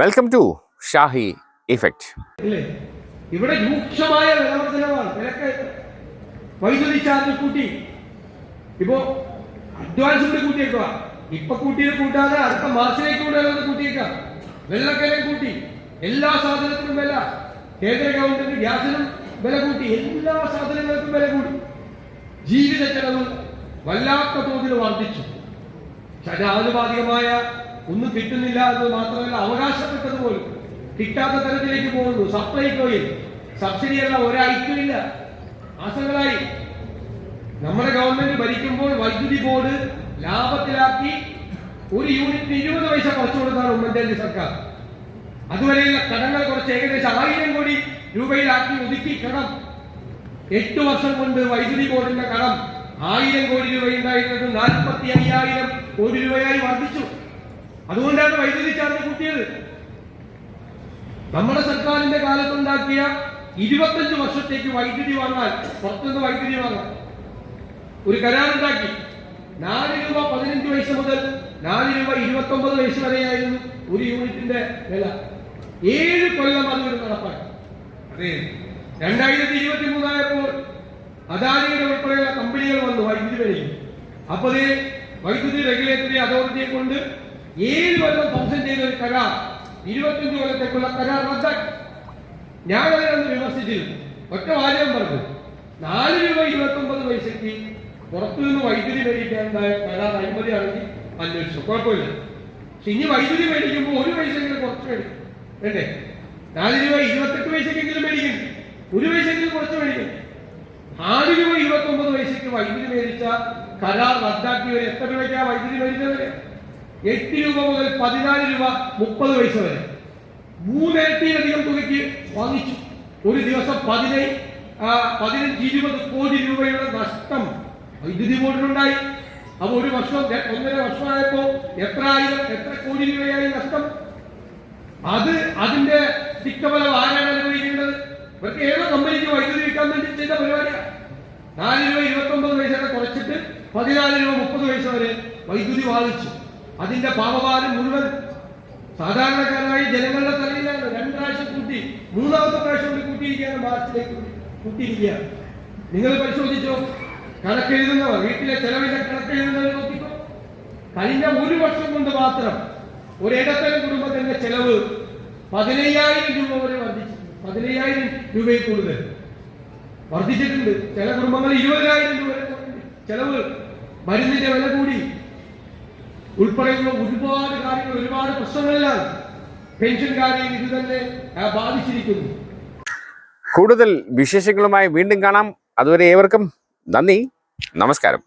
Welcome to Shahi effect ഇവിടെ രൂക്ഷമായ വിലവർദ്ധനവാണ് വിലക്കയറ്റം വൈദ്യുതി ചാർജ് കൂട്ടി. ഇപ്പോ അഡ്വാൻസ് കൂടി കൂട്ടിയേക്കുക ഇപ്പൊ കൂട്ടിയത് കൂട്ടാതെ അടുത്ത മാർച്ചിലേക്ക് കൂടെ കൂട്ടിയേക്കാം. വെള്ളക്കരം കൂട്ടി. എല്ലാ സാധനത്തിനും വില. കേന്ദ്ര ഗവൺമെന്റ് ഗ്യാസിനും വില കൂട്ടി. എല്ലാ സാധനങ്ങൾക്കും വില കൂടി. ജീവിത ചെലവ് വല്ലാത്ത തോതിൽ വർദ്ധിച്ചു. ശരാനുപാതികമായ ഒന്നും കിട്ടുന്നില്ല എന്ന് മാത്രമല്ല അവകാശപ്പെട്ടത് പോലും. കിട്ടാത്ത തരത്തിലേക്ക് പോകുന്നു. സപ്ലൈകോയിൽ സബ്സിഡിയല്ല ഇല്ല. മാസങ്ങളായി. നമ്മുടെ ഗവൺമെന്റ് ഭരിക്കുമ്പോൾ വൈദ്യുതി ബോർഡ് ലാഭത്തിലാക്കി ഒരു യൂണിറ്റിന് ഇരുപത് പൈസ കുറച്ചു കൊടുത്താണ് ഉമ്മൻചാണ്ടി സർക്കാർ. അതുവരെയുള്ള കടങ്ങൾ കുറച്ച് ഏകദേശം ആയിരം കോടി രൂപയിലാക്കി ഒതുക്കി കടം. എട്ട് വർഷം കൊണ്ട് വൈദ്യുതി ബോർഡിന്റെ കടം ആയിരം കോടി രൂപയുണ്ടായിരുന്നത് നാൽപ്പത്തി അയ്യായിരം കോടി രൂപയായി വർദ്ധിച്ചു. അതുകൊണ്ടാണ് വൈദ്യുതി ചാർജ് കൂട്ടിയത്. നമ്മുടെ സർക്കാരിന്റെ കാലത്തുണ്ടാക്കിയ ഇരുപത്തഞ്ച് വർഷത്തേക്ക് വൈദ്യുതി വാങ്ങാൻ പുറത്തുനിന്ന് വൈദ്യുതി വാങ്ങാൻ ഒരു കരാറുണ്ടാക്കി. നാല് രൂപ പതിനഞ്ച് വയസ്സ് മുതൽ നാല് രൂപ ഇരുപത്തി ഒമ്പത് വയസ്സ് വരെയായിരുന്നു ഒരു യൂണിറ്റിന്റെ വില. ഏഴ് കൊല്ലം അത് ഒരു നടപ്പാക്കി. അതെ രണ്ടായിരത്തി ഇരുപത്തി മൂന്നായപ്പോൾ അദാനിയുടെ ഉൾപ്പെടെയുള്ള കമ്പനികൾ വന്നു വൈദ്യുതി വിലയിൽ അപ്പോൾ വൈദ്യുതി റെഗുലേറ്ററി അതോറിറ്റിയെ കൊണ്ട് ഏഴ് കൊല്ലം ഫംഗ്ഷൻ ചെയ്ത ഒരു കരാർ ഇരുപത്തിയഞ്ച് കൊല്ലത്തേക്കുള്ള കരാർ റദ്ദാക്കി. അതിനെ വിമർശിച്ചിരുന്നു. ഒറ്റ വാചകം പറഞ്ഞു. നാല് രൂപ ഇരുപത്തി ഒമ്പത് പൈസയ്ക്ക് പുറത്തു നിന്ന് വൈദ്യുതി മേടിക്കാൻ കരാർ അഴിമതിയാണെങ്കിൽ അന്വേഷിച്ചു. കുഴപ്പമില്ല. പക്ഷെ ഇനി വൈദ്യുതി മേടിക്കുമ്പോൾ ഒരു പൈസയെങ്കിലും കുറച്ച് മേടിക്കും. വേണ്ടേ നാല് രൂപ ഇരുപത്തെട്ട് പൈസക്കെങ്കിലും മേടിക്കും. ഒരു പൈസയെങ്കിലും കുറച്ച് മേടിക്കും. നാല് രൂപ ഇരുപത്തി ഒമ്പത് പൈസയ്ക്ക് വൈദ്യുതി മേടിച്ച കരാർ റദ്ദാക്കിയവർ എത്ര രൂപയ്ക്കാണ് വൈദ്യുതി മേടിച്ചവര് എട്ട് രൂപ മുതൽ പതിനാല് രൂപ മുപ്പത് പൈസ വരെ. മൂന്നിരട്ടിയിലധികം തുകയ്ക്ക് വാങ്ങിച്ചു. ഒരു ദിവസം പതിനൈ പതിനഞ്ച് ഇരുപത് കോടി രൂപയുടെ നഷ്ടം വൈദ്യുതി ബോർഡിനുണ്ടായി അപ്പൊ ഒരു വർഷം ഒന്നര വർഷമായപ്പോ എത്ര ആയിരം എത്ര കോടി രൂപയായി നഷ്ടം? അത് അതിന്റെ തിക്തഫലം ആരാണ് അനുഭവിക്കേണ്ടത്? ഇവർക്ക് ഏതോ കമ്പനിക്ക് വൈദ്യുതി കിട്ടാൻ വേണ്ടി ചെയ്ത പരിപാടിയാണ് നാല് രൂപ ഇരുപത്തി ഒമ്പത് പൈസ കുറച്ചിട്ട് പതിനാല് രൂപ മുപ്പത് പൈസ വരെ വൈദ്യുതി വാങ്ങിച്ചു. അതിന്റെ പാപഭാരം മുഴുവൻ സാധാരണക്കാരായി ജനങ്ങളുടെ തലയിലാണ്. രണ്ട് പ്രാവശ്യം കൂട്ടി മൂന്നാമത്തെ പ്രാവശ്യം കൂടി കൂട്ടിയിരിക്കുകയാണ് മാർച്ചിലേക്ക് കൂട്ടിയിരിക്കുകയാണ്. കൂട്ടിയിരിക്കുക നിങ്ങൾ പരിശോധിച്ചോ? കണക്കെഴുതുന്നവർ വീട്ടിലെ ചെലവിന്റെ കണക്കെഴുതുന്നവർ നോക്കിക്കോ. കഴിഞ്ഞ ഒരു വർഷം കൊണ്ട് മാത്രം ഒരു ഇടത്തരം കുടുംബത്തിന്റെ ചെലവ് പതിനയ്യായിരം രൂപ വരെ വർദ്ധിച്ചു പതിനയ്യായിരം രൂപയിൽ കൂടുതൽ. വർദ്ധിച്ചിട്ടുണ്ട്. ചില കുടുംബങ്ങൾ ഇരുപതിനായിരം രൂപ വരെ. ചെലവ് മരുന്നിന്റെ വില കൂടി ഉൾപ്പെടെയുള്ള ഒരുപാട് കാര്യങ്ങൾ ഒരുപാട് പ്രശ്നങ്ങളിലാണ് പെൻഷൻകാരെയും ഇത് തന്നെ ബാധിച്ചിരിക്കുന്നു. കൂടുതൽ വിശേഷങ്ങളുമായി വീണ്ടും കാണാം. അതുവരെ ഏവർക്കും നന്ദി. നമസ്കാരം.